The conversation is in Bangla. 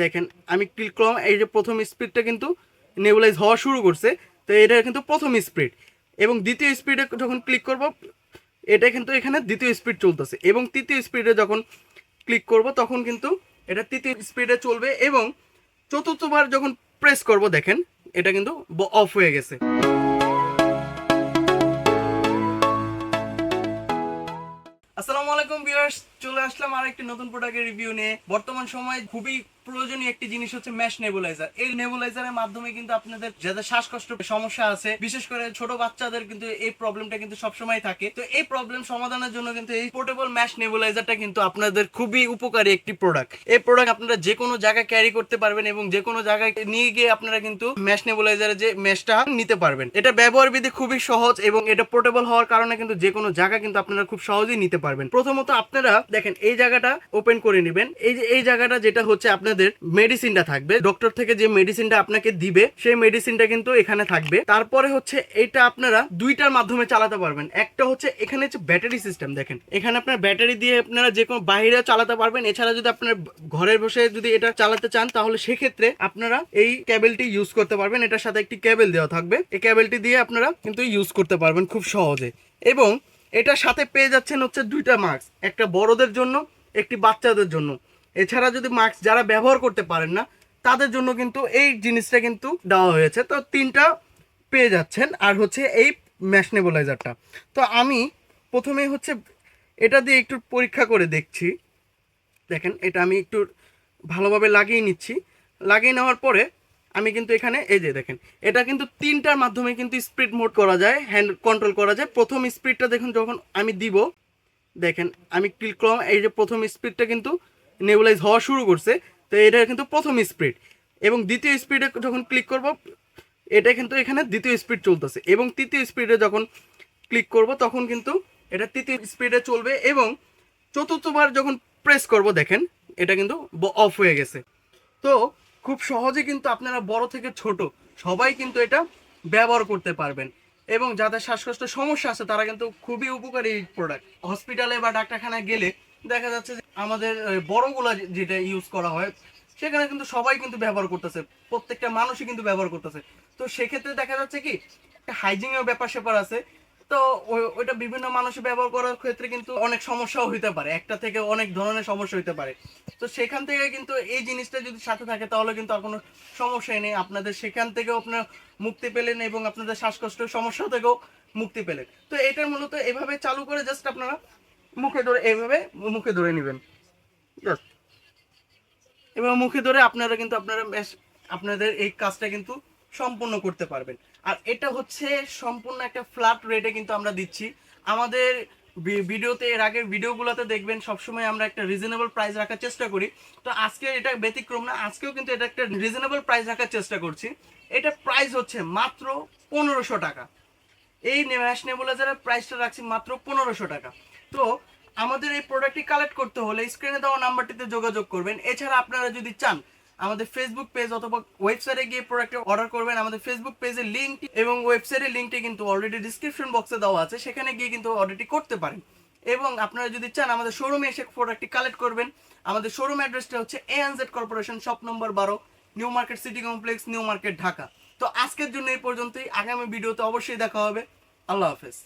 দেখেন, আমি ক্লিক করলাম, এই যে প্রথম স্পিডটা কিন্তু নেবুলাইজ হওয়া শুরু করছে, তো এটা কিন্তু প্রথম স্পিড এবং দ্বিতীয় স্পিডে যখন ক্লিক করব, এটা কিন্তু এখানে দ্বিতীয় স্পিড চলতেছে। এবং তৃতীয় স্পিডে যখন ক্লিক করব, তখন কিন্তু এটা তৃতীয় স্পিডে চলবে এবং চতুর্থবার যখন প্রেস করব, দেখেন, এটা কিন্তু অফ হয়ে গেছে। আসসালামু আলাইকুম ভিউয়ার্স চলে আসলাম আর একটি নতুন প্রোডাক্টের রিভিউ নিয়ে। বর্তমান সময়ে খুবই প্রয়োজনীয় একটি জিনিস হচ্ছে ম্যাশ নেবুলাইজার এই নেবুলাইজারের মাধ্যমে কিন্তু আপনাদের যাদের শ্বাসকষ্ট সমস্যা আছে, বিশেষ করে ছোট বাচ্চাদের কিন্তু এই প্রবলেমটা কিন্তু সবসময় থাকে। তো এই প্রবলেম সমাধানের জন্য কিন্তু এই পোর্টেবল ম্যাশ নেবুলাইজারটা কিন্তু আপনাদের খুবই উপকারী একটি প্রোডাক্ট এই প্রোডাক্ট আপনারা যে কোনো জায়গায় ক্যারি করতে পারবেন এবং যে কোনো জায়গায় নিয়ে গিয়ে আপনারা কিন্তু ম্যাশ নেবুলাইজারের যে ম্যাশটা নিতে পারবেন। এটা ব্যবহার বিধি খুবই সহজ এবং এটা পোর্টেবল হওয়ার কারণে কিন্তু যে কোনো জায়গা কিন্তু আপনারা খুব সহজেই নিতে পারবেন। প্রথমত আপনারা দেখেন, এই জায়গাটা ওপেন করে নেবেন। এই যে, এই জায়গাটা যেটা হচ্ছে আপনাদের মেডিসিনটা থাকবে ডক্টর থেকে যে মেডিসিনটা আপনাকে দিবে, সেই মেডিসিনটা কিন্তু এখানে থাকবে। তারপরে হচ্ছে এটা আপনারা দুইটার মাধ্যমে চালাতে পারবেন। একটা হচ্ছে এখানে হচ্ছে ব্যাটারি সিস্টেম দেখেন। এখানে আপনার ব্যাটারি দিয়ে আপনারা যে কোনো বাইরে চালাতে পারবেন। এছাড়া যদি আপনার ঘরে বসে যদি এটা চালাতে চান, তাহলে সেক্ষেত্রে আপনারা এই ক্যাবেলটি ইউজ করতে পারবেন। এটার সাথে একটি কেবল দেওয়া থাকবে। এই কেবলটি দিয়ে আপনারা কিন্তু ইউজ করতে পারবেন খুব সহজে। এবং এটার সাথে পেয়ে যাচ্ছেন হচ্ছে দুইটা মাস্ক একটা বড়দের জন্য, একটি বাচ্চাদের জন্য। এছাড়া যদি মাস্ক যারা ব্যবহার করতে পারেন না, তাদের জন্য কিন্তু এই জিনিসটা কিন্তু দেওয়া হয়েছে। তো তিনটা পেয়ে যাচ্ছেন, আর হচ্ছে এই ম্যাশ নেবুলাইজারটা তো আমি প্রথমে হচ্ছে এটা দিয়ে একটু পরীক্ষা করে দেখছি। দেখেন, এটা আমি একটু ভালোভাবে লাগিয়ে নিচ্ছি। লাগিয়ে নেওয়ার পরে আমি কিন্তু এখানে, এই যে দেখেন, এটা কিন্তু তিনটার মাধ্যমে কিন্তু স্পিড মোড করা যায় হ্যান্ড কন্ট্রোল করা যায়। প্রথম স্পিডটা দেখুন, যখন আমি দিব, দেখেন, আমি ক্লিক করলাম, এই যে প্রথম স্পিডটা কিন্তু নেবুলাইজ হওয়া শুরু করছে, তো এটা কিন্তু প্রথম স্পিড এবং দ্বিতীয় স্পিডে যখন ক্লিক করব, এটা কিন্তু এখানে দ্বিতীয় স্পিড চলতেছে। এবং তৃতীয় স্পিডে যখন ক্লিক করব, তখন কিন্তু এটা তৃতীয় স্পিডে চলবে এবং চতুর্থবার যখন প্রেস করব, দেখেন, এটা কিন্তু অফ হয়ে গেছে। তো খুব সহজে কিন্তু আপনারা বড় থেকে ছোট সবাই কিন্তু এটা ব্যবহার করতে পারবেন। এবং যাদের শ্বাসকষ্ট সমস্যা আছে, তারা কিন্তু খুবই উপকারী প্রোডাক্ট হসপিটালে বা ডাক্তারখানায় গেলে দেখা যাচ্ছে যে আমাদের বড়গুলা যেটা ইউজ করা হয়, সেখানে কিন্তু সবাই কিন্তু ব্যবহার করতেছে। প্রত্যেকটা মানুষই কিন্তু ব্যবহার করতেছে। তো সেক্ষেত্রে দেখা যাচ্ছে কি একটা হাইজিনের ব্যাপার স্যাপার আছে। তো ওই- ওইটা বিভিন্ন মানুষ ব্যবহার করার ক্ষেত্রে কিন্তু অনেক সমস্যাও হইতে পারে। একটা থেকে অনেক ধরনের সমস্যা হইতে পারে। তো সেখান থেকে কিন্তু এই জিনিসটা যদি সাথে থাকে, তাহলে কিন্তু আর কোনো সমস্যাই নেই। আপনাদের সেখান থেকেও আপনার মুক্তি পেলেন এবং আপনাদের শ্বাসকষ্টের সমস্যা থেকেও মুক্তি পেলেন। তো এটার মূলত এভাবে চালু করে জাস্ট আপনারা মুখে ধরে এইভাবে মুখে ধরে নেবেন। জাস্ট এবার মুখে ধরে আপনারা কিন্তু আপনারা আপনাদের এই কাজটা কিন্তু সম্পূর্ণ করতে পারবেন। আর এটা হচ্ছে সম্পূর্ণ একটা ফ্ল্যাট রেটে কিন্তু আমরা দিচ্ছি। আমাদের ভিডিওতে, এর আগের ভিডিওগুলোতে দেখবেন সবসময় আমরা একটা রিজনেবল প্রাইস রাখার চেষ্টা করি। তো আজকে এটা ব্যতিক্রম না, আজকেও কিন্তু এটা একটা রিজনেবল প্রাইস রাখার চেষ্টা করছি। এটা প্রাইস হচ্ছে মাত্র পনেরোশো টাকা। এই ম্যাশ নেবুলাইজারের প্রাইসটা রাখছি মাত্র পনেরোশো টাকা। তো আমাদের এই প্রোডাক্টটি কালেক্ট করতে হলে স্ক্রিনে দেওয়া নাম্বারটিতে যোগাযোগ করবেন। এছাড়া আপনারা যদি চান আমাদের ফেসবুক পেজ অথবা ওয়েবসাইটে গিয়ে প্রোডাক্টটি অর্ডার করবেন। আমাদের ফেসবুক পেজের লিঙ্ক এবং ওয়েবসাইটের লিঙ্কটি কিন্তু অলরেডি ডিসক্রিপশন বক্সে দেওয়া আছে। সেখানে গিয়ে কিন্তু অর্ডারটি করতে পারেন। এবং আপনারা যদি চান, আমাদের শোরুমে এসে প্রোডাক্টটি কালেক্ট করবেন। আমাদের শোরুম অ্যাড্রেসটা হচ্ছে এএনজেড কর্পোরেশন শপ নম্বর বারো new market city complex new market Dhaka তো আজকের জন্য এই পর্যন্তই। আগামী ভিডিওতে অবশ্যই দেখা হবে। আল্লাহ হাফেজ।